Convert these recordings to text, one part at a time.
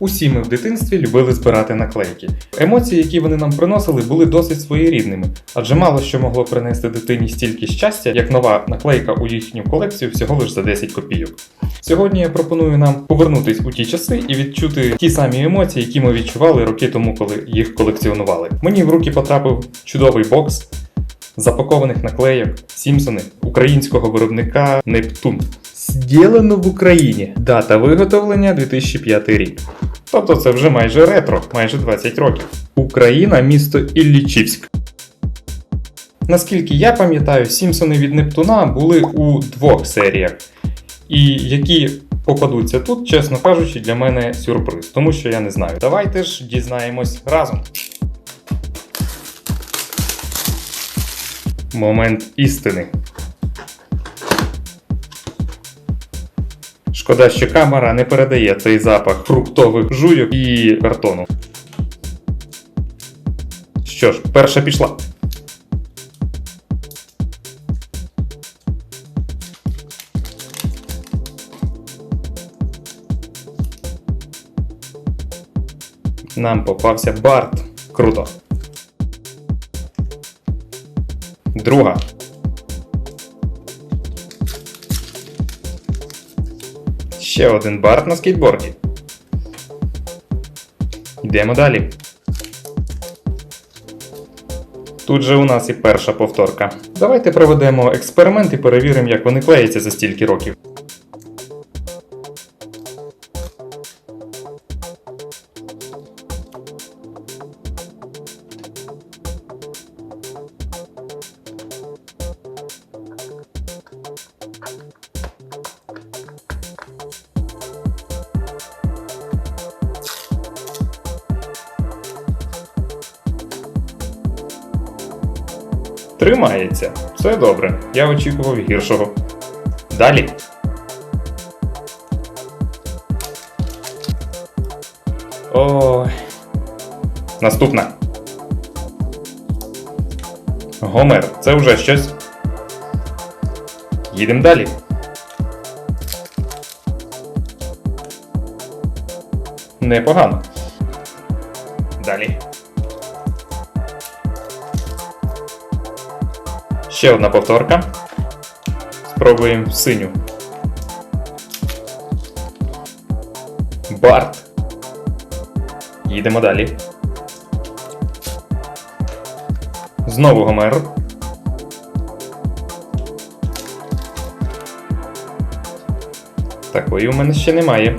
Усі ми в дитинстві любили збирати наклейки. Емоції, які вони нам приносили, були досить своєрідними, адже мало що могло принести дитині стільки щастя, як нова наклейка у їхню колекцію всього лише за 10 копійок. Сьогодні я пропоную нам повернутись у ті часи і відчути ті самі емоції, які ми відчували роки тому, коли їх колекціонували. Мені в руки потрапив чудовий бокс запакованих наклейок Сімпсони українського виробника Нептун. Зділено в Україні. Дата виготовлення 2005 рік. Тобто це вже майже ретро, майже 20 років. Україна, місто Іллічівськ. Наскільки я пам'ятаю, Сімпсони від Нептуна були у двох серіях. І які попадуться тут, чесно кажучи, для мене сюрприз, тому що я не знаю. Давайте ж дізнаємось разом. Момент істини. Шкода, що камера не передає цей запах фруктових жуйок і картону. Що ж, перша пішла. Нам попався Барт. Круто. Друга. Ще один бар на скейтборді. Йдемо далі. Тут же у нас і перша повторка. Давайте проведемо експеримент і перевіримо, як вони клеяться за стільки років. Тримається. Все добре. Я очікував гіршого. Далі. Ой. Наступна. Гомер, це вже щось. Їдемо далі. Непогано. Далі. Ще одна повторка. Спробуємо синю. Барт. Їдемо далі. Знову Гомер. Такої у мене ще немає.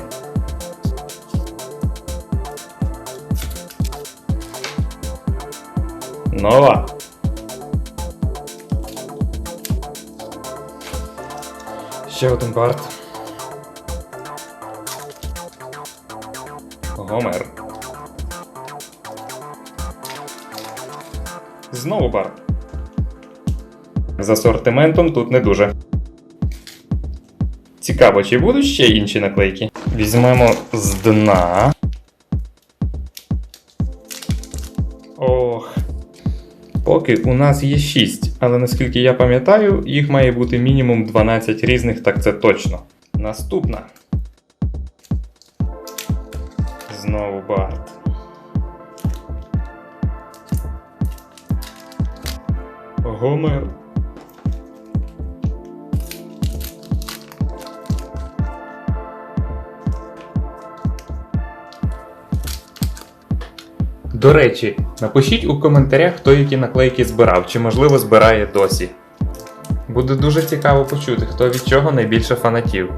Нова. Ще один Барт. Гомер. Знову Барт. З асортиментом тут не дуже. Цікаво, чи будуть ще інші наклейки? Візьмемо з дна. Ох. Поки у нас є 6, але наскільки я пам'ятаю, їх має бути мінімум 12 різних, так це точно. Наступна. Знову Барт. Гомер. До речі, напишіть у коментарях, хто які наклейки збирав, чи можливо збирає досі. Буде дуже цікаво почути, хто від чого найбільше фанатів.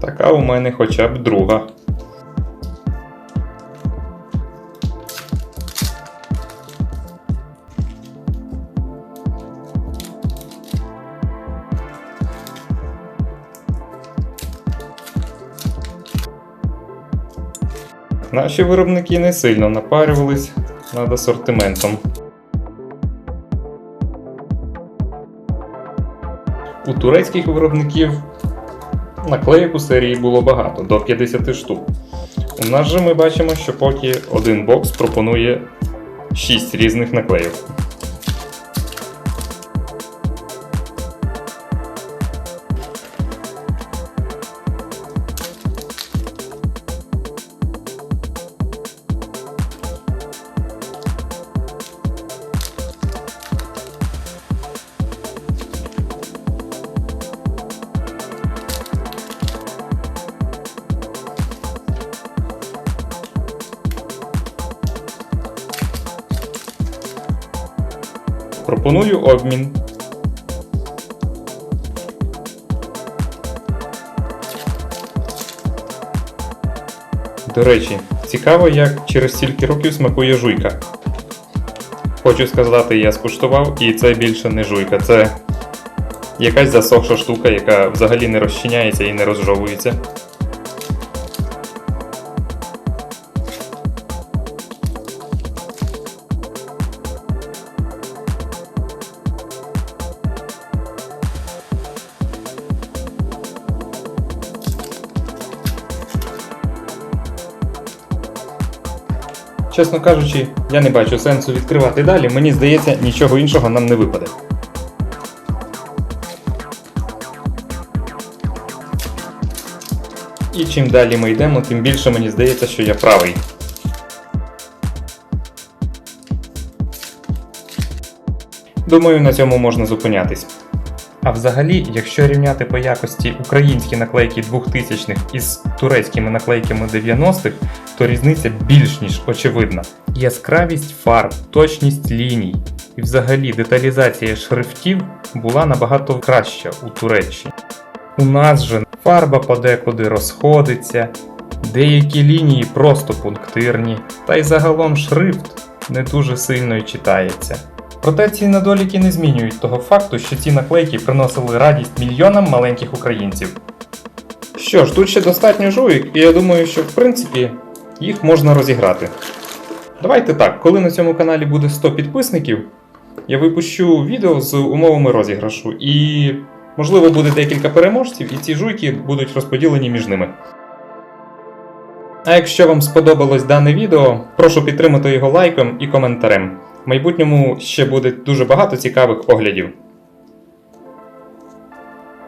Така у мене хоча б друга. Наші виробники не сильно напарювались над асортиментом. У турецьких виробників наклеїк у серії було багато, до 50 штук. У нас же ми бачимо, що поки один бокс пропонує 6 різних наклеїв. Пропоную обмін. До речі, цікаво, як через стільки років смакує жуйка. Хочу сказати, я скуштував, і це більше не жуйка, це якась засохша штука, яка взагалі не розчиняється і не розжовується. Чесно кажучи, я не бачу сенсу відкривати далі, мені здається, нічого іншого нам не випаде. І чим далі ми йдемо, тим більше мені здається, що я правий. Думаю, на цьому можна зупинятись. А взагалі, якщо рівняти по якості українські наклейки 2000-х із турецькими наклейками 90-х, то різниця більш ніж очевидна. Яскравість фарб, точність ліній і взагалі деталізація шрифтів була набагато краща у Туреччині. У нас же фарба подекуди розходиться, деякі лінії просто пунктирні, та й загалом шрифт не дуже сильно й читається. Проте ці недоліки не змінюють того факту, що ці наклейки приносили радість мільйонам маленьких українців. Що ж, тут ще достатньо жуїк, і я думаю, що в принципі їх можна розіграти. Давайте так, коли на цьому каналі буде 100 підписників, я випущу відео з умовами розіграшу, і можливо буде декілька переможців, і ці жуйки будуть розподілені між ними. А якщо вам сподобалось дане відео, прошу підтримати його лайком і коментарем. В майбутньому ще буде дуже багато цікавих оглядів.